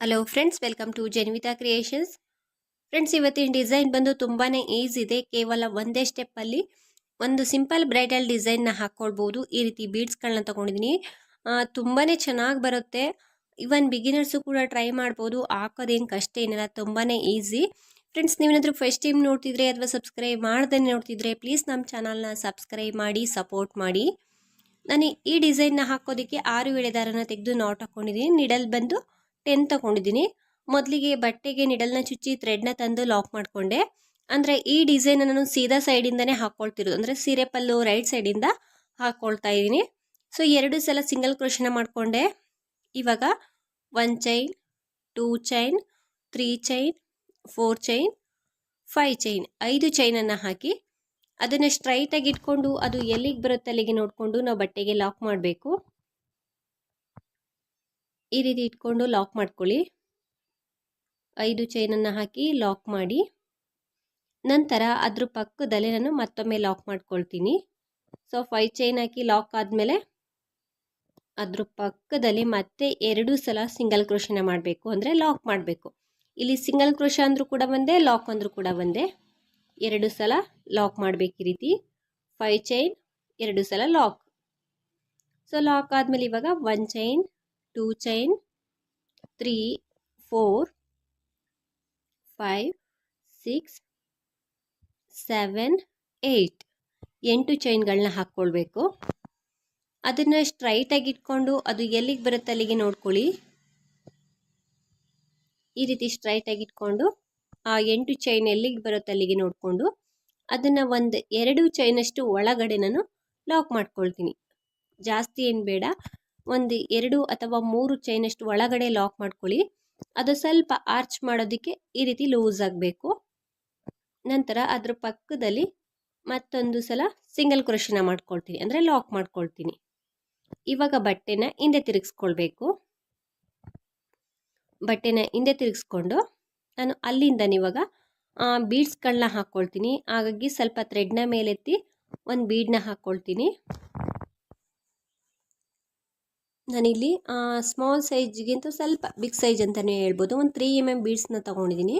Hello friends welcome to Janvitha creations friends ಇವತ್ತಿನ design ಬಂದು ತುಂಬಾ ಈಸಿ ಇದೆ. ಕೇವಲ ಒಂದೇ ಸ್ಟೆಪ್ಪಲ್ಲಿ ಒಂದು ಸಿಂಪಲ್ ಬ್ರೈಡಲ್ ಡಿಸೈನ್ನ ಹಾಕ್ಕೊಳ್ಬೋದು ಈ ರೀತಿ ಬೀಡ್ಸ್ಗಳನ್ನ ತೊಗೊಂಡಿದ್ದೀನಿ ತುಂಬಾ ಚೆನ್ನಾಗಿ ಬರುತ್ತೆ. ಇವನ್ ಬಿಗಿನರ್ಸು ಕೂಡ ಟ್ರೈ ಮಾಡ್ಬೋದು. ಹಾಕೋದೇನು ಕಷ್ಟ ಏನಿಲ್ಲ ತುಂಬಾ ಈಸಿ ಫ್ರೆಂಡ್ಸ್ ನೀವೇನಾದರೂ ಫಸ್ಟ್ ಟೈಮ್ ನೋಡ್ತಿದ್ರೆ ಅಥವಾ ಸಬ್ಸ್ಕ್ರೈಬ್ ಮಾಡ್ದೇ ನೋಡ್ತಿದ್ರೆ ಪ್ಲೀಸ್ ನಮ್ಮ ಚಾನಲ್ನ ಸಬ್ಸ್ಕ್ರೈಬ್ ಮಾಡಿ ಸಪೋರ್ಟ್ ಮಾಡಿ. ನಾನು ಈ ಡಿಸೈನ್ನ ಹಾಕೋದಕ್ಕೆ ಆರು ಎಳೆದಾರನ ತೆಗೆದು ನಾಟ್ ಹಾಕ್ಕೊಂಡಿದ್ದೀನಿ ನಿಡಲ್ ಬಂದು ಟೆನ್ ತಗೊಂಡಿದ್ದೀನಿ. ಮೊದಲಿಗೆ ಬಟ್ಟೆಗೆ ನಿಡಲ್ನ ಚುಚ್ಚಿ ಥ್ರೆಡ್ನ ತಂದು ಲಾಕ್ ಮಾಡಿಕೊಂಡೆ. ಅಂದರೆ ಈ ಡಿಸೈನ್ ನಾನು ಸೀದಾ ಸೈಡಿಂದನೇ ಹಾಕ್ಕೊಳ್ತಿರೋದು ಅಂದರೆ ಸೀರೆ ಪಲ್ಲು ರೈಟ್ ಸೈಡಿಂದ ಹಾಕ್ಕೊಳ್ತಾ ಇದ್ದೀನಿ. ಸೊ ಎರಡು ಸಲ ಸಿಂಗಲ್ ಕ್ರೋಶನ ಮಾಡಿಕೊಂಡೆ. ಇವಾಗ one chain two chain three chain four chain five chain ಐದು ಚೈನನ್ನು ಹಾಕಿ ಅದನ್ನು ಸ್ಟ್ರೈಟಾಗಿ ಇಟ್ಕೊಂಡು ಅದು ಎಲ್ಲಿಗೆ ಬರುತ್ತೆ ಅಲ್ಲಿಗೆ ನೋಡಿಕೊಂಡು ನಾವು ಬಟ್ಟೆಗೆ ಲಾಕ್ ಮಾಡಬೇಕು. ಈ ರೀತಿ ಇಟ್ಕೊಂಡು ಲಾಕ್ ಮಾಡ್ಕೊಳ್ಳಿ. ಐದು ಚೈನನ್ನು ಹಾಕಿ ಲಾಕ್ ಮಾಡಿ. ನಂತರ ಅದ್ರ ಪಕ್ಕದಲ್ಲೇ ನಾನು ಮತ್ತೊಮ್ಮೆ ಲಾಕ್ ಮಾಡ್ಕೊಳ್ತೀನಿ. ಸೊ ಫೈವ್ ಚೈನ್ ಹಾಕಿ ಲಾಕ್ ಆದಮೇಲೆ ಅದ್ರ ಪಕ್ಕದಲ್ಲಿ ಮತ್ತೆ ಎರಡು ಸಲ ಸಿಂಗಲ್ ಕ್ರೋಶನ ಮಾಡಬೇಕು ಅಂದರೆ ಲಾಕ್ ಮಾಡಬೇಕು. ಇಲ್ಲಿ ಸಿಂಗಲ್ ಕ್ರೋಶ ಅಂದರೂ ಕೂಡ ಒಂದೇ ಲಾಕ್ ಅಂದರೂ ಕೂಡ ಒಂದೇ. ಎರಡು ಸಲ ಲಾಕ್ ಮಾಡಬೇಕು ಈ ರೀತಿ. ಫೈವ್ ಚೈನ್ ಎರಡು ಸಲ ಲಾಕ್ ಸೊ ಲಾಕ್ ಆದಮೇಲೆ ಇವಾಗ one chain two chain three, four, five, six, seven, eight. ಎಂಟು ಚೈನ್ಗಳನ್ನ ಹಾಕ್ಕೊಳ್ಬೇಕು. ಅದನ್ನು ಸ್ಟ್ರೈಟಾಗಿ ಇಟ್ಕೊಂಡು ಅದು ಎಲ್ಲಿಗೆ ಬರುತ್ತೆ ಅಲ್ಲಿಗೆ ನೋಡ್ಕೊಳ್ಳಿ. ಈ ರೀತಿ ಸ್ಟ್ರೈಟಾಗಿ ಇಟ್ಕೊಂಡು ಆ ಎಂಟು ಚೈನ್ ಎಲ್ಲಿಗೆ ಬರುತ್ತೆ ಅಲ್ಲಿಗೆ ನೋಡಿಕೊಂಡು ಅದನ್ನು ಒಂದು ಎರಡು ಚೈನಷ್ಟು ಒಳಗಡೆ ನಾನು ಲಾಕ್ ಮಾಡ್ಕೊಳ್ತೀನಿ. ಜಾಸ್ತಿ ಏನು ಬೇಡ. ಒಂದು, ಎರಡು ಅಥವಾ ಮೂರು ಚೈನಷ್ಟು ಒಳಗಡೆ ಲಾಕ್ ಮಾಡ್ಕೊಳ್ಳಿ. ಅದು ಸ್ವಲ್ಪ ಆರ್ಚ್ ಮಾಡೋದಕ್ಕೆ ಈ ರೀತಿ ಲೂಸ್ ಆಗಬೇಕು. ನಂತರ ಅದ್ರ ಪಕ್ಕದಲ್ಲಿ ಮತ್ತೊಂದು ಸಲ ಸಿಂಗಲ್ ಕ್ರೋಶನ ಮಾಡ್ಕೊಳ್ತೀನಿ. ಅಂದರೆ ಲಾಕ್ ಮಾಡ್ಕೊಳ್ತೀನಿ. ಇವಾಗ ಬಟ್ಟೆನ ಹಿಂದೆ ತಿರುಗಿಸ್ಕೊಳ್ಬೇಕು. ಬಟ್ಟೆನ ಹಿಂದೆ ತಿರುಗಿಸ್ಕೊಂಡು ನಾನು ಅಲ್ಲಿಂದ ಇವಾಗ ಬೀಡ್ಸ್ಗಳನ್ನ ಹಾಕ್ಕೊಳ್ತೀನಿ ಹಾಗಾಗಿ ಸ್ವಲ್ಪ ಥ್ರೆಡ್ನ ಮೇಲೆತ್ತಿ ಒಂದು ಬೀಡನ್ನ ಹಾಕ್ಕೊಳ್ತೀನಿ ನಾನಿಲ್ಲಿ ಸ್ಮಾಲ್ ಸೈಜ್ಗಿಂತ ಸ್ವಲ್ಪ ಬಿಗ್ ಸೈಜ್ ಅಂತಲೇ ಹೇಳ್ಬೋದು. ಒಂದು ತ್ರೀ ಎಂ ಎಂ ಬೀಡ್ಸ್ನ ತೊಗೊಂಡಿದ್ದೀನಿ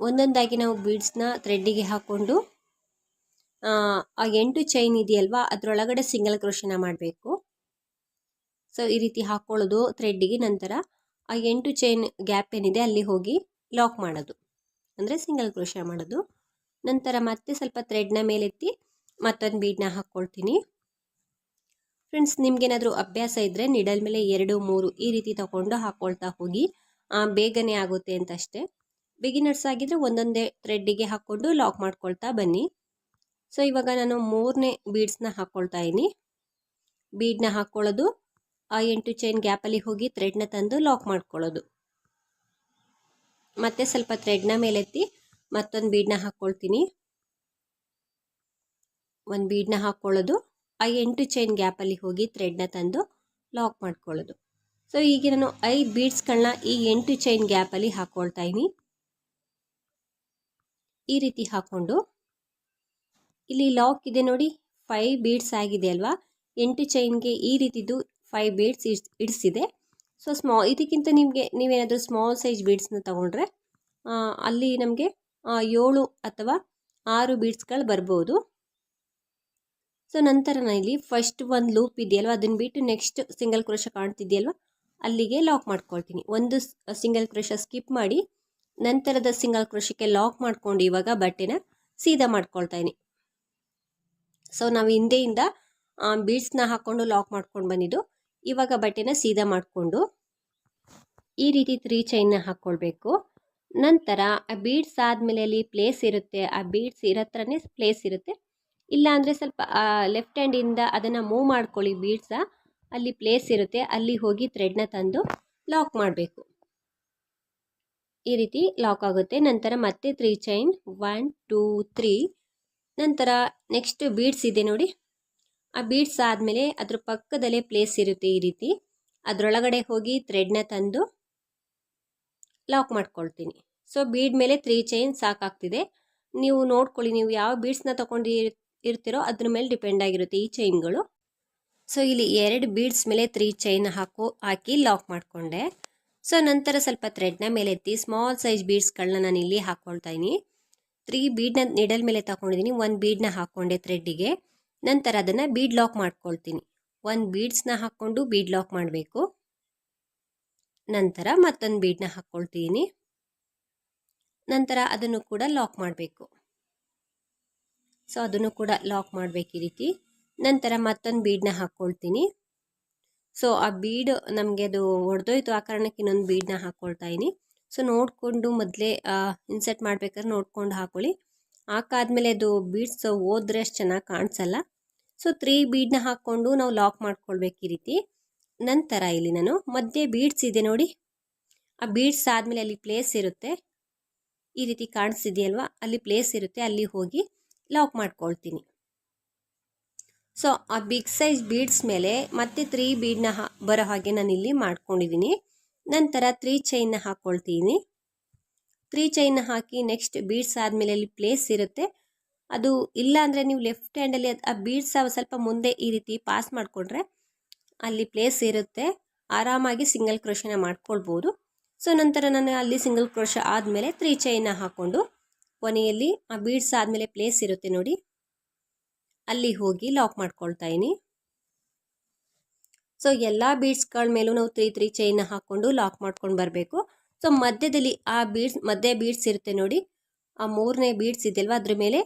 ಒಂದೊಂದಾಗಿ ನಾವು ಬೀಡ್ಸ್ನ ಥ್ರೆಡ್ಡಿಗೆ ಹಾಕ್ಕೊಂಡು, ಆ ಎಂಟು ಚೈನ್ ಇದೆಯಲ್ವಾ, ಅದರೊಳಗಡೆ ಸಿಂಗಲ್ ಕ್ರೋಷನ ಮಾಡಬೇಕು. ಸೊ ಈ ರೀತಿ ಹಾಕ್ಕೊಳ್ಳೋದು ಥ್ರೆಡ್ಡಿಗೆ ನಂತರ ಆ ಎಂಟು ಚೈನ್ ಗ್ಯಾಪ್ ಏನಿದೆ, ಅಲ್ಲಿ ಹೋಗಿ ಲಾಕ್ ಮಾಡೋದು. ಅಂದರೆ ಸಿಂಗಲ್ ಕ್ರೋಶ ಮಾಡೋದು. ನಂತರ ಮತ್ತೆ ಸ್ವಲ್ಪ ಥ್ರೆಡ್ನ ಮೇಲೆತ್ತಿ ಮತ್ತೊಂದು ಬೀಡ್ನ ಹಾಕ್ಕೊಳ್ತೀನಿ ಫ್ರೆಂಡ್ಸ್ ನಿಮ್ಗೇನಾದರೂ ಅಭ್ಯಾಸ ಇದ್ದರೆ ನಿಡಲ್ ಮೇಲೆ ಎರಡು, ಮೂರು ಈ ರೀತಿ ತಗೊಂಡು ಹಾಕ್ಕೊಳ್ತಾ ಹೋಗಿ. ಬೇಗನೆ ಆಗುತ್ತೆ ಅಂತ ಅಷ್ಟೇ ಬಿಗಿನರ್ಸ್ ಆಗಿದ್ರೆ ಒಂದೊಂದೇ ಥ್ರೆಡ್ಡಿಗೆ ಹಾಕ್ಕೊಂಡು ಲಾಕ್ ಮಾಡ್ಕೊಳ್ತಾ ಬನ್ನಿ. ಸೊ ಇವಾಗ ನಾನು ಮೂರನೇ ಬೀಡ್ಸ್ನ ಹಾಕ್ಕೊಳ್ತಾ ಇದ್ದೀನಿ. ಬೀಡ್ನ ಹಾಕ್ಕೊಳ್ಳೋದು ಆ ಎಂಟು ಚೈನ್ ಗ್ಯಾಪಲ್ಲಿ ಹೋಗಿ ಥ್ರೆಡ್ನ ತಂದು ಲಾಕ್ ಮಾಡ್ಕೊಳ್ಳೋದು. ಮತ್ತೆ ಸ್ವಲ್ಪ ಥ್ರೆಡ್ನ ಮೇಲೆತ್ತಿ ಮತ್ತೊಂದು ಬೀಡ್ನ ಹಾಕ್ಕೊಳ್ತೀನಿ ಒಂದು ಬೀಡ್ನ ಹಾಕ್ಕೊಳ್ಳೋದು ಆ ಎಂಟು ಚೈನ್ ಗ್ಯಾಪಲ್ಲಿ ಹೋಗಿ ಥ್ರೆಡ್ನ ತಂದು ಲಾಕ್ ಮಾಡ್ಕೊಳ್ಳೋದು. ಸೊ ಈಗ ನಾನು ಐ ಬೀಡ್ಸ್ಗಳನ್ನ ಈ ಎಂಟು ಚೈನ್ ಗ್ಯಾಪಲ್ಲಿ ಹಾಕ್ಕೊಳ್ತಾ ಇದ್ದೀನಿ. ಈ ರೀತಿ ಹಾಕ್ಕೊಂಡು ಇಲ್ಲಿ ಲಾಕ್ ಇದೆ ನೋಡಿ ಫೈವ್ ಬೀಡ್ಸ್ ಆಗಿದೆ ಅಲ್ವಾ? ಎಂಟು ಚೈನ್ಗೆ ಈ ರೀತಿದು ಫೈವ್ ಬೀಡ್ಸ್ ಇಡ್ಸ್, ಇಡಿಸಿದೆ. ಸೊ ಸ್ಮಾ ಇದಕ್ಕಿಂತ ನಿಮಗೆ, ನೀವೇನಾದರೂ ಸ್ಮಾಲ್ ಸೈಜ್ ಬೀಡ್ಸ್ನ ತೊಗೊಂಡ್ರೆ ಅಲ್ಲಿ ನಮಗೆ ಏಳು ಅಥವಾ ಆರು ಬೀಡ್ಸ್ಗಳು ಬರ್ಬೋದು. ಸೊ ನಂತರ ನಾನು ಇಲ್ಲಿ ಫಸ್ಟ್ ಒಂದು ಲೂಪ್ ಇದೆಯಲ್ವ? ಅದನ್ನು ಬಿಟ್ಟು ನೆಕ್ಸ್ಟ್ ಸಿಂಗಲ್ ಕ್ರೋಶ ಕಾಣ್ತಿದೆಯಲ್ವ? ಅಲ್ಲಿಗೆ ಲಾಕ್ ಮಾಡ್ಕೊಳ್ತೀನಿ. ಒಂದು ಸಿಂಗಲ್ ಕ್ರೋಶ ಸ್ಕಿಪ್ ಮಾಡಿ, ನಂತರದ ಸಿಂಗಲ್ ಕ್ರೋಶಕ್ಕೆ ಲಾಕ್ ಮಾಡ್ಕೊಂಡು ಇವಾಗ ಬಟ್ಟೆನ ಸೀದಾ ಮಾಡ್ಕೊಳ್ತಾ ಇದ್ದೀನಿ. ಸೊ ನಾವು ಹಿಂದೆಯಿಂದ ಬೀಡ್ಸ್ನ ಹಾಕ್ಕೊಂಡು ಲಾಕ್ ಮಾಡ್ಕೊಂಡು ಬಂದಿದ್ದು, ಇವಾಗ ಬಟ್ಟೆನ ಸೀದಾ ಮಾಡಿಕೊಂಡು, ಈ ರೀತಿ ತ್ರೀ ಚೈನ್ನ ಹಾಕ್ಕೊಳ್ಬೇಕು ನಂತರ, ಆ ಬೀಡ್ಸ್ ಆದಮೇಲೆ ಅಲ್ಲಿ ಪ್ಲೇಸ್ ಇರುತ್ತೆ. ಆ ಬೀಡ್ಸ್ ಇರತ್ರನೇ ಪ್ಲೇಸ್ ಇರುತ್ತೆ. ಇಲ್ಲ ಅಂದರೆ ಸ್ವಲ್ಪ ಲೆಫ್ಟ್ ಹ್ಯಾಂಡಿಂದ ಅದನ್ನು ಮೂವ್ ಮಾಡ್ಕೊಳ್ಳಿ ಬೀಡ್ಸ ಅಲ್ಲಿ ಪ್ಲೇಸ್ ಇರುತ್ತೆ, ಅಲ್ಲಿ ಹೋಗಿ ಥ್ರೆಡ್ನ ತಂದು ಲಾಕ್ ಮಾಡಬೇಕು. ಈ ರೀತಿ ಲಾಕ್ ಆಗುತ್ತೆ. ನಂತರ ಮತ್ತೆ three chain one two three ನಂತರ ನೆಕ್ಸ್ಟ್ ಬೀಡ್ಸ್ ಇದೆ ನೋಡಿ. ಆ ಬೀಡ್ಸ್ ಆದಮೇಲೆ ಅದ್ರ ಪಕ್ಕದಲ್ಲೇ ಪ್ಲೇಸ್ ಇರುತ್ತೆ ಈ ರೀತಿ. ಅದರೊಳಗಡೆ ಹೋಗಿ ಥ್ರೆಡ್ನ ತಂದು ಲಾಕ್ ಮಾಡ್ಕೊಳ್ತೀನಿ. ಸೊ ಬೀಡ್ ಮೇಲೆ ತ್ರೀ ಚೈನ್ ಸಾಕಾಗ್ತಿದೆ. ನೀವು ನೋಡ್ಕೊಳ್ಳಿ, ನೀವು ಯಾವ ಬೀಡ್ಸ್ನ ತೊಗೊಂಡು ಇರ್ತಿರೋ ಅದ್ರ ಮೇಲೆ ಡಿಪೆಂಡ್ ಆಗಿರುತ್ತೆ ಈ ಚೈನ್ಗಳು ಸೊ ಇಲ್ಲಿ ಎರಡು ಬೀಡ್ಸ್ ಮೇಲೆ ತ್ರೀ ಚೈನ್ ಹಾಕು, ಹಾಕಿ ಲಾಕ್ ಮಾಡಿಕೊಂಡೆ. ಸೊ ನಂತರ ಸ್ವಲ್ಪ ಥ್ರೆಡ್ನ ಮೇಲೆ ಎತ್ತಿ ಸ್ಮಾಲ್ ಸೈಜ್ ಬೀಡ್ಸ್ಗಳನ್ನ ನಾನು ಇಲ್ಲಿ ಹಾಕ್ಕೊಳ್ತಾ ಇದ್ದೀನಿ ತ್ರೀ ಬೀಡ್ನ ನಿಡಲ್ ಮೇಲೆ ತಗೊಂಡಿದ್ದೀನಿ ಒಂದು ಬೀಡ್ನ ಹಾಕ್ಕೊಂಡೆ ಥ್ರೆಡ್ಡಿಗೆ ನಂತರ ಅದನ್ನು ಬೀಡ್ ಲಾಕ್ ಮಾಡ್ಕೊಳ್ತೀನಿ. ಒಂದು ಬೀಡ್ಸ್ನ ಹಾಕ್ಕೊಂಡು ಬೀಡ್ ಲಾಕ್ ಮಾಡಬೇಕು. ನಂತರ ಮತ್ತೊಂದು ಬೀಡ್ನ ಹಾಕ್ಕೊಳ್ತೀನಿ ನಂತರ ಅದನ್ನು ಕೂಡ ಲಾಕ್ ಮಾಡಬೇಕು. ಸೊ ಅದನ್ನು ಕೂಡ ಲಾಕ್ ಮಾಡಬೇಕು ಈ ರೀತಿ. ನಂತರ ಮತ್ತೊಂದು ಬೀಡನ್ನ ಹಾಕ್ಕೊಳ್ತೀನಿ ಸೊ ಆ ಬೀಡ್ ನಮಗೆ ಅದು ಒಡೆದೋಯ್ತು, ಆ ಕಾರಣಕ್ಕೆ ಇನ್ನೊಂದು ಬೀಡನ್ನ ಹಾಕ್ಕೊಳ್ತಾ ಇದ್ದೀನಿ ಸೊ ನೋಡಿಕೊಂಡು ಮೊದಲೇ ಇನ್ಸರ್ಟ್ ಮಾಡ್ಬೇಕಾದ್ರೆ ನೋಡ್ಕೊಂಡು ಹಾಕೊಳ್ಳಿ. ಹಾಕಾದ್ಮೇಲೆ ಅದು ಬೀಡ್ಸ್ ಹೋದ್ರೆ ಅಷ್ಟು ಚೆನ್ನಾಗಿ ಕಾಣಿಸಲ್ಲ. ಸೊ ತ್ರೀ ಬೀಡನ್ನ ಹಾಕ್ಕೊಂಡು ನಾವು ಲಾಕ್ ಮಾಡ್ಕೊಳ್ಬೇಕು ಈ ರೀತಿ. ನಂತರ ಇಲ್ಲಿ ನಾನು ಮಧ್ಯೆ ಬೀಡ್ಸ್ ಇದೆ ನೋಡಿ. ಆ ಬೀಡ್ಸ್ ಆದಮೇಲೆ ಅಲ್ಲಿ ಪ್ಲೇಸ್ ಇರುತ್ತೆ. ಈ ರೀತಿ ಕಾಣಿಸ್ತಿದೆಯಲ್ವಾ ಅಲ್ಲಿ ಪ್ಲೇಸ್ ಇರುತ್ತೆ, ಅಲ್ಲಿ ಹೋಗಿ ಲಾಕ್ ಮಾಡ್ಕೊಳ್ತೀನಿ. ಸೊ ಆ ಬಿಗ್ ಸೈಜ್ ಬೀಡ್ಸ್ ಮೇಲೆ ಮತ್ತೆ ತ್ರೀ ಬೀಡ್ನ ಹಾ, ಬರೋ ಹಾಗೆ ನಾನು ಇಲ್ಲಿ ಮಾಡ್ಕೊಂಡಿದ್ದೀನಿ ನಂತರ ತ್ರೀ ಚೈನ್ನ ಹಾಕ್ಕೊಳ್ತೀನಿ ತ್ರೀ ಚೈನ್ನ ಹಾಕಿ ನೆಕ್ಸ್ಟ್ ಬೀಡ್ಸ್ ಆದಮೇಲೆ ಅಲ್ಲಿ ಪ್ಲೇಸ್ ಇರುತ್ತೆ. ಅದು ಇಲ್ಲ ಅಂದರೆ ನೀವು ಲೆಫ್ಟ್ ಹ್ಯಾಂಡಲ್ಲಿ ಆ ಬೀಡ್ಸ್ ಸ್ವಲ್ಪ ಮುಂದೆ ಈ ರೀತಿ ಪಾಸ್ ಮಾಡಿಕೊಂಡ್ರೆ ಅಲ್ಲಿ ಪ್ಲೇಸ್ ಇರುತ್ತೆ. ಆರಾಮಾಗಿ ಸಿಂಗಲ್ ಕ್ರೋಶನ ಮಾಡ್ಕೊಳ್ಬೋದು. ಸೊ ನಂತರ ನಾನು ಅಲ್ಲಿ ಸಿಂಗಲ್ ಕ್ರೋಶ ಆದಮೇಲೆ ತ್ರೀ ಚೈನ್ನ ಹಾಕ್ಕೊಂಡು ಕೊನೆಯಲ್ಲಿ ಆ ಬೀಡ್ಸ್ ಆದಮೇಲೆ ಪ್ಲೇಸ್ ಇರುತ್ತೆ ನೋಡಿ. ಅಲ್ಲಿ ಹೋಗಿ ಲಾಕ್ ಮಾಡ್ಕೊಳ್ತಾ ಇದ್ದೀನಿ ಸೊ ಎಲ್ಲ ಬೀಡ್ಸ್ಗಳ ಮೇಲೂ ನಾವು ತ್ರೀ ತ್ರೀ ಚೈನ್ನ ಹಾಕ್ಕೊಂಡು ಲಾಕ್ ಮಾಡ್ಕೊಂಡು ಬರಬೇಕು. ಸೊ ಮಧ್ಯದಲ್ಲಿ ಆ ಬೀಡ್ಸ್ ಮಧ್ಯ ಬೀಡ್ಸ್ ಇರುತ್ತೆ ನೋಡಿ. ಆ ಮೂರನೇ ಬೀಡ್ಸ್ ಇದೆಯಲ್ವ? ಅದ್ರ ಮೇಲೆ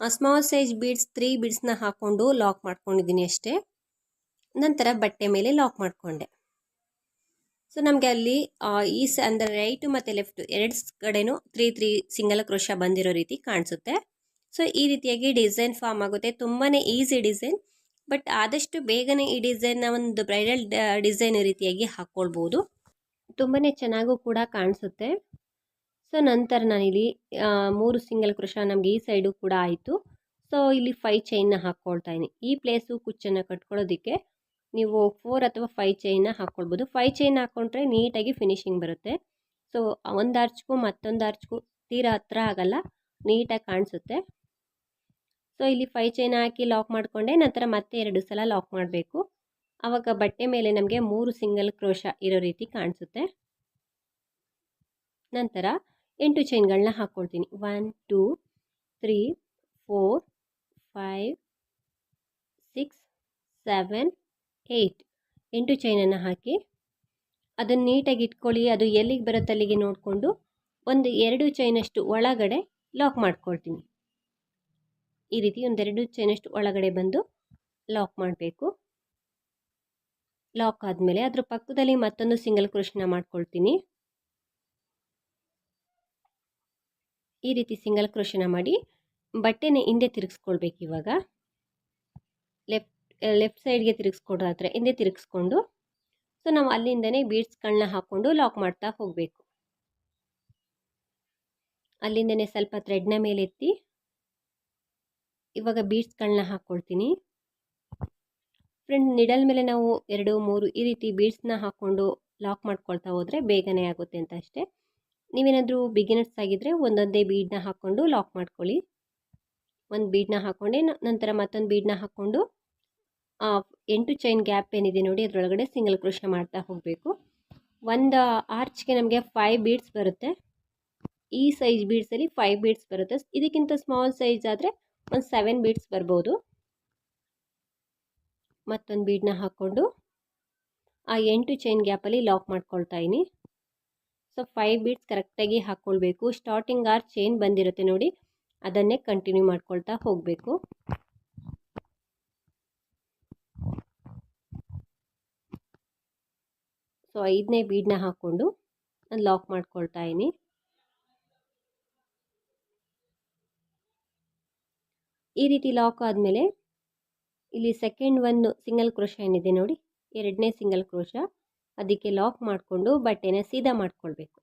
ಆ ಸ್ಮಾಲ್ ಸೈಜ್ ಬೀಡ್ಸ್ ತ್ರೀ ಬೀಡ್ಸ್ನ ಹಾಕ್ಕೊಂಡು ಲಾಕ್ ಮಾಡ್ಕೊಂಡಿದ್ದೀನಿ ಅಷ್ಟೇ. ನಂತರ ಬಟ್ಟೆ ಮೇಲೆ ಲಾಕ್ ಮಾಡಿಕೊಂಡೆ. ಸೊ ನಮಗೆ ಅಲ್ಲಿ ಈ ಸ ಅಂದರೆ ರೈಟು ಮತ್ತು ಲೆಫ್ಟು ಎರಡು ಕಡೆನೂ ತ್ರೀ ತ್ರೀ ಸಿಂಗಲ್ ಕ್ರೋಶ ಬಂದಿರೋ ರೀತಿ ಕಾಣಿಸುತ್ತೆ. ಸೊ ಈ ರೀತಿಯಾಗಿ ಡಿಸೈನ್ ಫಾರ್ಮ್ ಆಗುತ್ತೆ. ತುಂಬಾ ಈಸಿ ಡಿಸೈನ್ ಬಟ್ ಆದಷ್ಟು ಬೇಗನೆ ಈ ಡಿಸೈನ್ನ ಒಂದು ಬ್ರೈಡಲ್ ಡಿಸೈನ್ ರೀತಿಯಾಗಿ ಹಾಕ್ಕೊಳ್ಬೋದು ತುಂಬಾ ಚೆನ್ನಾಗೂ ಕೂಡ ಕಾಣಿಸುತ್ತೆ. ಸೊ ನಂತರ ನಾನಿಲ್ಲಿ ಮೂರು ಸಿಂಗಲ್ ಕ್ರೋಶ ನಮಗೆ ಈ ಸೈಡು ಕೂಡ ಆಯಿತು. ಸೊ ಇಲ್ಲಿ ಫೈ ಚೈನ್ನ ಹಾಕ್ಕೊಳ್ತಾ ಇದ್ದೀನಿ. ಈ ಪ್ಲೇಸು ಕುಚ್ಚನ್ನು ಕಟ್ಕೊಳ್ಳೋದಕ್ಕೆ ನೀವು ಫೋರ್ ಅಥವಾ ಫೈವ್ ಚೈನ್ನ ಹಾಕ್ಕೊಳ್ಬೋದು ಫೈವ್ ಚೈನ್ ಹಾಕ್ಕೊಂಡ್ರೆ ನೀಟಾಗಿ ಫಿನಿಶಿಂಗ್ ಬರುತ್ತೆ. ಸೊ ಒಂದು ಆರ್ಚ್ಗೂ ಮತ್ತೊಂದು ಆರ್ಚ್ಗೂ ತೀರಾ ಹತ್ರ ಆಗಲ್ಲ ನೀಟಾಗಿ ಕಾಣಿಸುತ್ತೆ. ಸೊ ಇಲ್ಲಿ ಫೈವ್ ಚೈನ್ ಹಾಕಿ ಲಾಕ್ ಮಾಡಿಕೊಂಡೆ, ನಂತರ ಮತ್ತೆ ಎರಡು ಸಲ ಲಾಕ್ ಮಾಡಬೇಕು. ಆವಾಗ ಬಟ್ಟೆ ಮೇಲೆ ನಮಗೆ ಮೂರು ಸಿಂಗಲ್ ಕ್ರೋಶ ಇರೋ ರೀತಿ ಕಾಣಿಸುತ್ತೆ. ನಂತರ ಎಂಟು ಚೈನ್ಗಳನ್ನ ಹಾಕ್ಕೊಳ್ತೀನಿ one two three four five six seven eight, ಎಂಟು ಚೈನನ್ನು ಹಾಕಿ ಅದನ್ನು ನೀಟಾಗಿ ಇಟ್ಕೊಳ್ಳಿ. ಅದು ಎಲ್ಲಿಗೆ ಬರುತ್ತೆ ಅಲ್ಲಿಗೆ ನೋಡಿಕೊಂಡು ಒಂದು ಎರಡು ಚೈನಷ್ಟು ಒಳಗಡೆ ಲಾಕ್ ಮಾಡ್ಕೊಳ್ತೀನಿ. ಈ ರೀತಿ ಒಂದೆರಡು ಚೈನಷ್ಟು ಒಳಗಡೆ ಬಂದು ಲಾಕ್ ಮಾಡಬೇಕು. ಲಾಕ್ ಆದಮೇಲೆ ಅದ್ರ ಪಕ್ಕದಲ್ಲಿ ಮತ್ತೊಂದು ಸಿಂಗಲ್ ಕ್ರೋಷನ ಮಾಡ್ಕೊಳ್ತೀನಿ. ಈ ರೀತಿ ಸಿಂಗಲ್ ಕ್ರೋಷನ ಮಾಡಿ ಬಟ್ಟೆನ ಹಿಂದೆ ತಿರುಗಿಸ್ಕೊಳ್ಬೇಕು ಇವಾಗ. ಲೆಫ್ಟ್ ಲೆಫ್ಟ್ ಸೈಡ್ಗೆ ತಿರುಗಿಸ್ಕೊಡಾದ್ರೆ ಹಿಂದೆ ತಿರುಗಿಸ್ಕೊಂಡು ಸೊ ನಾವು ಅಲ್ಲಿಂದನೇ ಬೀಡ್ಸ್ಗಳನ್ನ ಹಾಕ್ಕೊಂಡು ಲಾಕ್ ಮಾಡ್ತಾ ಹೋಗಬೇಕು. ಅಲ್ಲಿಂದನೇ ಸ್ವಲ್ಪ ಥ್ರೆಡ್ನ ಮೇಲೆ ಎತ್ತಿ, ಇವಾಗ ಬೀಡ್ಸ್ಗಳನ್ನ ಹಾಕ್ಕೊಳ್ತೀನಿ ಫ್ರೆಂಡ್ ನಿಡಲ್ ಮೇಲೆ ನಾವು ಎರಡು, ಮೂರು ಈ ರೀತಿ ಬೀಡ್ಸ್ನ ಹಾಕ್ಕೊಂಡು ಲಾಕ್ ಮಾಡ್ಕೊಳ್ತಾ ಹೋದರೆ ಬೇಗನೆ ಆಗುತ್ತೆ ಅಂತ ಅಷ್ಟೇ. ನೀವೇನಾದರೂ ಬಿಗಿನರ್ಸ್ ಆಗಿದ್ದರೆ ಒಂದೊಂದೇ ಬೀಡ್ನ ಹಾಕ್ಕೊಂಡು ಲಾಕ್ ಮಾಡ್ಕೊಳ್ಳಿ. ಒಂದು ಬೀಡ್ನ ಹಾಕ್ಕೊಂಡೆ ನಂತರ ಮತ್ತೊಂದು ಬೀಡ್ನ ಹಾಕ್ಕೊಂಡು ಎಂಟು ಚೈನ್ ಗ್ಯಾಪ್ ಏನಿದೆ ನೋಡಿ, ಅದರೊಳಗಡೆ ಸಿಂಗಲ್ ಕ್ರೋಶ ಮಾಡ್ತಾ ಹೋಗಬೇಕು. ಒಂದು ಆರ್ಚ್ಗೆ ನಮಗೆ ಫೈವ್ ಬೀಡ್ಸ್ ಬರುತ್ತೆ. ಈ ಸೈಜ್ ಬೀಡ್ಸಲ್ಲಿ ಫೈವ್ ಬೀಡ್ಸ್ ಬರುತ್ತೆ. ಇದಕ್ಕಿಂತ ಸ್ಮಾಲ್ ಸೈಜ್ ಆದರೆ ಒಂದು ಸೆವೆನ್ ಬೀಡ್ಸ್ ಬರ್ಬೋದು. ಮತ್ತೊಂದು ಬೀಡ್ನ ಹಾಕ್ಕೊಂಡು ಆ ಎಂಟು ಚೈನ್ ಗ್ಯಾಪಲ್ಲಿ ಲಾಕ್ ಮಾಡ್ಕೊಳ್ತಾ ಇದ್ದೀನಿ ಸೊ ಫೈವ್ ಬೀಡ್ಸ್ ಕರೆಕ್ಟಾಗಿ ಹಾಕ್ಕೊಳ್ಬೇಕು ಸ್ಟಾರ್ಟಿಂಗ್ ಆರ್ ಚೈನ್ ಬಂದಿರುತ್ತೆ ನೋಡಿ, ಅದನ್ನೇ ಕಂಟಿನ್ಯೂ ಮಾಡ್ಕೊಳ್ತಾ ಹೋಗಬೇಕು. ಸೊ, ಐದನೇ ಬೀಡನ್ನ ಹಾಕ್ಕೊಂಡು ನಾನು ಲಾಕ್ ಮಾಡ್ಕೊಳ್ತಾ ಇದ್ದೀನಿ ಈ ರೀತಿ ಲಾಕ್ ಆದಮೇಲೆ ಇಲ್ಲಿ ಸೆಕೆಂಡ್ ಒಂದು ಸಿಂಗಲ್ ಕ್ರೋಶ ಏನಿದೆ ನೋಡಿ, ಎರಡನೇ ಸಿಂಗಲ್ ಕ್ರೋಶ ಅದಕ್ಕೆ ಲಾಕ್ ಮಾಡಿಕೊಂಡು ಬಟ್ಟೆನ ಸೀದಾ ಮಾಡ್ಕೊಳ್ಬೇಕು.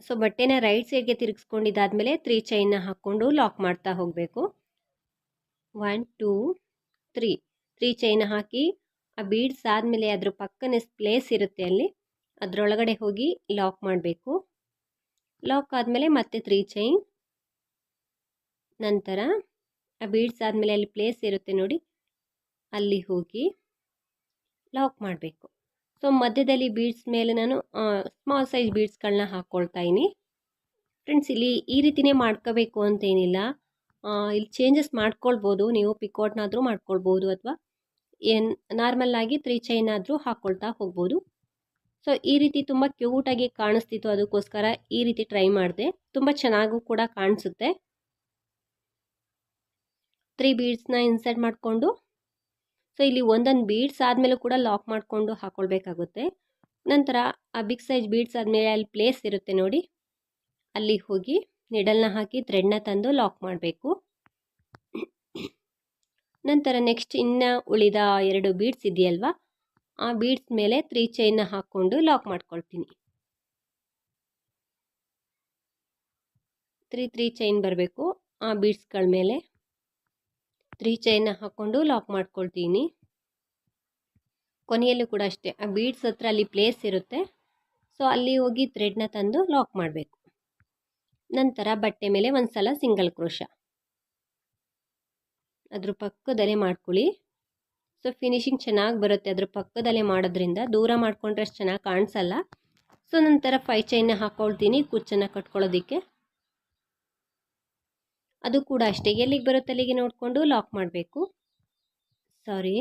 ಸೊ, ಬಟ್ಟೆನ ರೈಟ್ ಸೈಡ್ಗೆ ತಿರುಗಿಸ್ಕೊಂಡಿದ್ದಾದಮೇಲೆ ತ್ರೀ ಚೈನ್ನ ಹಾಕ್ಕೊಂಡು ಲಾಕ್ ಮಾಡ್ತಾ ಹೋಗಬೇಕು. One, two, three. Three chain ಹಾಕಿ ಆ ಬೀಡ್ಸ್ ಆದಮೇಲೆ ಅದ್ರ ಪಕ್ಕನೇ ಪ್ಲೇಸ್ ಇರುತ್ತೆ ಅಲ್ಲಿ. ಅದರೊಳಗಡೆ ಹೋಗಿ ಲಾಕ್ ಮಾಡಬೇಕು. ಲಾಕ್ ಆದಮೇಲೆ ಮತ್ತೆ ತ್ರೀ ಚೈನ್ ನಂತರ ಆ ಬೀಡ್ಸ್ ಆದಮೇಲೆ ಅಲ್ಲಿ ಪ್ಲೇಸ್ ಇರುತ್ತೆ ನೋಡಿ. ಅಲ್ಲಿ ಹೋಗಿ ಲಾಕ್ ಮಾಡಬೇಕು. ಸೊ ಮಧ್ಯದಲ್ಲಿ ಬೀಡ್ಸ್ ಮೇಲೆ ನಾನು ಸ್ಮಾಲ್ ಸೈಜ್ ಬೀಡ್ಸ್ಗಳನ್ನ ಹಾಕ್ಕೊಳ್ತಾ ಇದ್ದೀನಿ. ಫ್ರೆಂಡ್ಸ್ ಇಲ್ಲಿ ಈ ರೀತಿನೇ ಮಾಡ್ಕೋಬೇಕು ಅಂತೇನಿಲ್ಲ ಇಲ್ಲಿ ಚೇಂಜಸ್ ಮಾಡ್ಕೊಳ್ಬೋದು. ನೀವು ಪಿಕೋಟ್ನಾದರೂ ಮಾಡ್ಕೊಳ್ಬೋದು ಅಥವಾ ಏನು ನಾರ್ಮಲ್ ಆಗಿ ತ್ರೀ ಚೈನ್ ಆದರೂ ಹಾಕ್ಕೊಳ್ತಾ ಹೋಗ್ಬೋದು. ಸೊ, ಈ ರೀತಿ ತುಂಬ ಕ್ಯೂಟಾಗಿ ಕಾಣಿಸ್ತಿತ್ತು. ಅದಕ್ಕೋಸ್ಕರ ಈ ರೀತಿ ಟ್ರೈ ಮಾಡಿದೆ. ತುಂಬ ಚೆನ್ನಾಗೂ ಕೂಡ ಕಾಣಿಸುತ್ತೆ. ತ್ರೀ ಬೀಡ್ಸ್ನ ಇನ್ಸರ್ಟ್ ಮಾಡಿಕೊಂಡು, ಸೊ, ಇಲ್ಲಿ ಒಂದೊಂದು ಬೀಡ್ಸ್ ಆದಮೇಲೂ ಕೂಡ ಲಾಕ್ ಮಾಡಿಕೊಂಡು ಹಾಕೊಳ್ಬೇಕಾಗುತ್ತೆ. ನಂತರ ಆ ಬಿಗ್ ಸೈಜ್ ಬೀಡ್ಸ್ ಆದಮೇಲೆ ಅಲ್ಲಿ ಪ್ಲೇಸ್ ಇರುತ್ತೆ ನೋಡಿ. ಅಲ್ಲಿ ಹೋಗಿ ನಿಡಲ್ನ ಹಾಕಿ ಥ್ರೆಡ್ನ ತಂದು ಲಾಕ್ ಮಾಡಬೇಕು. ನಂತರ ನೆಕ್ಸ್ಟ್ ಇನ್ನು ಉಳಿದ ಎರಡು ಬೀಡ್ಸ್ ಇದೆಯಲ್ವಾ? ಆ ಬೀಡ್ಸ್ ಮೇಲೆ ತ್ರೀ ಚೈನ್ನ ಹಾಕ್ಕೊಂಡು ಲಾಕ್ ಮಾಡ್ಕೊಳ್ತೀನಿ. ತ್ರೀ ತ್ರೀ ಚೈನ್ ಬರಬೇಕು. ಆ ಬೀಡ್ಸ್ಗಳ ಮೇಲೆ ತ್ರೀ ಚೈನ್ನ ಹಾಕ್ಕೊಂಡು ಲಾಕ್ ಮಾಡ್ಕೊಳ್ತೀನಿ. ಕೊನೆಯಲ್ಲೂ ಕೂಡ ಅಷ್ಟೇ, ಆ ಬೀಡ್ಸ್ ಹತ್ರ ಅಲ್ಲಿ ಪ್ಲೇಸ್ ಇರುತ್ತೆ. ಸೊ ಅಲ್ಲಿ ಹೋಗಿ ಥ್ರೆಡ್ನ ತಂದು ಲಾಕ್ ಮಾಡಬೇಕು. ನಂತರ ಬಟ್ಟೆ ಮೇಲೆ ಒಂದು ಸಲ ಸಿಂಗಲ್ ಕ್ರೋಶ ಅದ್ರ ಪಕ್ಕದಲ್ಲೇ ಮಾಡ್ಕೊಳ್ಳಿ. ಸೊ ಫಿನಿಶಿಂಗ್ ಚೆನ್ನಾಗಿ ಬರುತ್ತೆ. ಅದ್ರ ಪಕ್ಕದಲ್ಲೇ ಮಾಡೋದ್ರಿಂದ ದೂರ ಮಾಡಿಕೊಂಡ್ರೆ ಅಷ್ಟು ಚೆನ್ನಾಗಿ ಕಾಣಿಸಲ್ಲ. ಸೊ ನಂತರ ಫೈ ಚೈನ್ನ ಹಾಕ್ಕೊಳ್ತೀನಿ ಕುಚ್ಚನ್ನು ಕಟ್ಕೊಳ್ಳೋದಕ್ಕೆ. ಅದು ಕೂಡ ಅಷ್ಟೇ. ಎಲ್ಲಿಗೆ ಬರುತ್ತೆ ಅಲ್ಲಿಗೆ ನೋಡಿಕೊಂಡು ಲಾಕ್ ಮಾಡಬೇಕು. ಸಾರಿ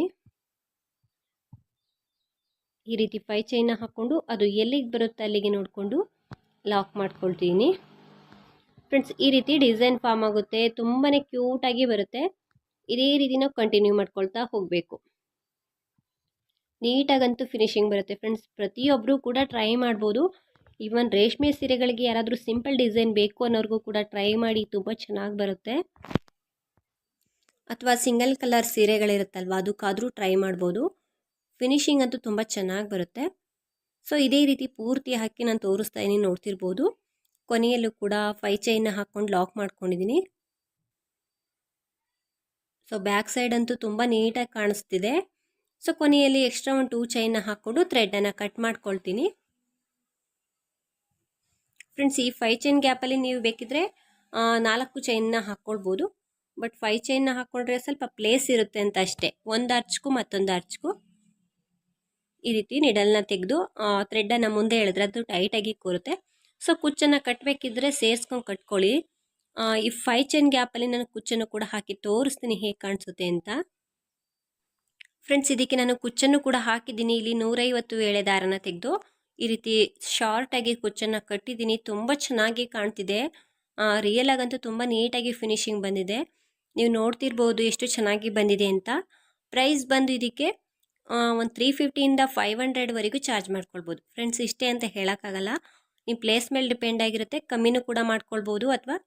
ಈ ರೀತಿ ಫೈ ಚೈನ್ನ ಹಾಕ್ಕೊಂಡು ಅದು ಎಲ್ಲಿಗೆ ಬರುತ್ತೆ ಅಲ್ಲಿಗೆ ನೋಡಿಕೊಂಡು ಲಾಕ್ ಮಾಡ್ಕೊಳ್ತೀನಿ. ಫ್ರೆಂಡ್ಸ್ ಈ ರೀತಿ ಡಿಸೈನ್ ಫಾರ್ಮ್ ಆಗುತ್ತೆ. ತುಂಬಾ ಕ್ಯೂಟಾಗಿ ಬರುತ್ತೆ. ಇದೇ ರೀತಿ ನಾವು ಕಂಟಿನ್ಯೂ ಮಾಡ್ಕೊಳ್ತಾ ಹೋಗಬೇಕು. ನೀಟಾಗಂತೂ ಫಿನಿಶಿಂಗ್ ಬರುತ್ತೆ ಫ್ರೆಂಡ್ಸ್ ಪ್ರತಿಯೊಬ್ಬರು ಕೂಡ ಟ್ರೈ ಮಾಡ್ಬೋದು. ಈವನ್ ರೇಷ್ಮೆ ಸೀರೆಗಳಿಗೆ ಯಾರಾದರೂ ಸಿಂಪಲ್ ಡಿಸೈನ್ ಬೇಕು ಅನ್ನೋರಿಗೂ ಕೂಡ ಟ್ರೈ ಮಾಡಿ ತುಂಬ ಚೆನ್ನಾಗಿ ಬರುತ್ತೆ. ಅಥವಾ ಸಿಂಗಲ್ ಕಲರ್ ಸೀರೆಗಳಿರುತ್ತಲ್ವ, ಅದಕ್ಕಾದರೂ ಟ್ರೈ ಮಾಡ್ಬೋದು. ಫಿನಿಶಿಂಗ್ ಅಂತೂ ತುಂಬ ಚೆನ್ನಾಗಿ ಬರುತ್ತೆ. ಸೊ ಇದೇ ರೀತಿ ಪೂರ್ತಿ ಹಾಕಿ ನಾನು ತೋರಿಸ್ತಾ ಇದ್ದೀನಿ ನೋಡ್ತಿರ್ಬೋದು. ಕೊನೆಯಲ್ಲೂ ಕೂಡ ಫೈ ಚೈನ್ನ ಹಾಕ್ಕೊಂಡು ಲಾಕ್ ಮಾಡ್ಕೊಂಡಿದ್ದೀನಿ ಸೊ ಬ್ಯಾಕ್ ಸೈಡ್ ಅಂತೂ ತುಂಬ ನೀಟಾಗಿ ಕಾಣಿಸ್ತಿದೆ. ಸೊ ಕೊನೆಯಲ್ಲಿ ಎಕ್ಸ್ಟ್ರಾ ಒಂದು ಟೂ ಚೈನ್ನ ಹಾಕ್ಕೊಂಡು ಥ್ರೆಡ್ಡನ್ನು ಕಟ್ ಮಾಡ್ಕೊಳ್ತೀನಿ. ಫ್ರೆಂಡ್ಸ್ ಈ ಫೈ ಚೈನ್ ಗ್ಯಾಪಲ್ಲಿ ನೀವು ಬೇಕಿದ್ರೆ ನಾಲ್ಕು ಚೈನ್ನ ಹಾಕ್ಕೊಳ್ಬೋದು. ಬಟ್ ಫೈ ಚೈನ್ನ ಹಾಕ್ಕೊಂಡ್ರೆ ಸ್ವಲ್ಪ ಪ್ಲೇಸ್ ಇರುತ್ತೆ ಅಂತ ಅಷ್ಟೇ. ಒಂದು ಅರ್ಚ್ಗೂ ಮತ್ತೊಂದು ಅರ್ಚ್ಗೂ ಈ ರೀತಿ ನಿಡಲ್ನ ತೆಗೆದು ಥ್ರೆಡ್ಡನ್ನು ಮುಂದೆ ಎಳೆದ್ರೆ ಅದು ಟೈಟಾಗಿ ಕೂರುತ್ತೆ. ಸೊ ಕುಚ್ಚನ್ನು ಕಟ್ಟಬೇಕಿದ್ರೆ ಸೇರಿಸ್ಕೊಂಡು ಕಟ್ಕೊಳ್ಳಿ. ಈ ಫೈ ಚೈನ್ ಗ್ಯಾಪಲ್ಲಿ ನಾನು ಕುಚ್ಚನ್ನು ಕೂಡ ಹಾಕಿ ತೋರಿಸ್ತೀನಿ ಹೇಗೆ ಕಾಣಿಸುತ್ತೆ ಅಂತ. ಫ್ರೆಂಡ್ಸ್ ಇದಕ್ಕೆ ನಾನು ಕುಚ್ಚನ್ನು ಕೂಡ ಹಾಕಿದ್ದೀನಿ. ಇಲ್ಲಿ ನೂರೈವತ್ತು ವೇಳೆ ದಾರನ ತೆಗೆದು ಈ ರೀತಿ ಶಾರ್ಟಾಗಿ ಕುಚ್ಚನ್ನು ಕಟ್ಟಿದ್ದೀನಿ. ತುಂಬ ಚೆನ್ನಾಗಿ ಕಾಣ್ತಿದೆ. ರಿಯಲ್ ಆಗಂತೂ ತುಂಬ ನೀಟಾಗಿ ಫಿನಿಶಿಂಗ್ ಬಂದಿದೆ. ನೀವು ನೋಡ್ತಿರ್ಬೋದು ಎಷ್ಟು ಚೆನ್ನಾಗಿ ಬಂದಿದೆ ಅಂತ. ಪ್ರೈಸ್ ಬಂದು ಇದಕ್ಕೆ ಒಂದು ತ್ರೀ ಫಿಫ್ಟಿಯಿಂದ ಫೈವ್ ಹಂಡ್ರೆಡ್ವರೆಗೂ ಚಾರ್ಜ್ ಮಾಡ್ಕೊಳ್ಬೋದು. ಫ್ರೆಂಡ್ಸ್ ಇಷ್ಟೇ ಅಂತ ಹೇಳೋಕ್ಕಾಗಲ್ಲ. ನಿಮ್ಮ ಪ್ಲೇಸ್ ಮೇಲೆ ಡಿಪೆಂಡ್ ಆಗಿರುತ್ತೆ. ಕಮ್ಮಿನೂ ಕೂಡ ಮಾಡ್ಕೊಳ್ಬೋದು ಅಥವಾ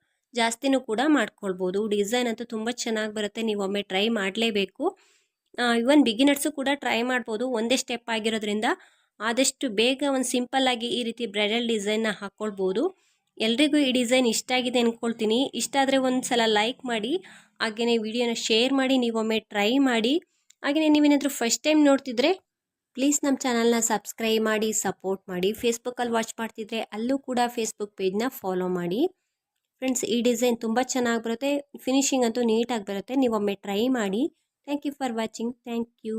ಜಾಸ್ತಿನೂ ಕೂಡ ಮಾಡ್ಕೊಳ್ಬೋದು. ಡಿಸೈನ್ ಅಂತೂ ತುಂಬ ಚೆನ್ನಾಗಿ ಬರುತ್ತೆ. ನೀವು ಒಮ್ಮೆ ಟ್ರೈ ಮಾಡಲೇಬೇಕು. ಇವನ್ ಬಿಗಿನರ್ಸು ಕೂಡ ಟ್ರೈ ಮಾಡ್ಬೋದು. ಒಂದೇ ಸ್ಟೆಪ್ ಆಗಿರೋದ್ರಿಂದ ಆದಷ್ಟು ಬೇಗ ಒಂದು ಸಿಂಪಲ್ಲಾಗಿ ಈ ರೀತಿ ಬ್ರೈಡಲ್ ಡಿಸೈನ್ನ ಹಾಕ್ಕೊಳ್ಬೋದು ಎಲ್ರಿಗೂ ಈ ಡಿಸೈನ್ ಇಷ್ಟ ಆಗಿದೆ ಅಂದ್ಕೊಳ್ತೀನಿ ಇಷ್ಟ ಆದರೆ ಒಂದು ಸಲ ಲೈಕ್ ಮಾಡಿ ಹಾಗೆಯೇ ವಿಡಿಯೋನ ಶೇರ್ ಮಾಡಿ ನೀವೊಮ್ಮೆ ಟ್ರೈ ಮಾಡಿ. ಹಾಗೆಯೇ ನೀವೇನಾದರೂ ಫಸ್ಟ್ ಟೈಮ್ ನೋಡ್ತಿದ್ರೆ ಪ್ಲೀಸ್ ನಮ್ಮ ಚಾನಲ್ನ ಸಬ್ಸ್ಕ್ರೈಬ್ ಮಾಡಿ, ಸಪೋರ್ಟ್ ಮಾಡಿ. ಫೇಸ್ಬುಕ್ಕಲ್ಲಿ ವಾಚ್ ಮಾಡ್ತಿದ್ರೆ ಅಲ್ಲೂ ಕೂಡ ಫೇಸ್ಬುಕ್ ಪೇಜ್ನ ಫಾಲೋ ಮಾಡಿ. ಫ್ರೆಂಡ್ಸ್ ಈ ಡಿಸೈನ್ ತುಂಬ ಚೆನ್ನಾಗಿ ಬರುತ್ತೆ. ಫಿನಿಶಿಂಗ್ ಅಂತೂ ನೀಟಾಗಿ ಬರುತ್ತೆ. ನೀವೊಮ್ಮೆ ಟ್ರೈ ಮಾಡಿ. Thank you for watching thank you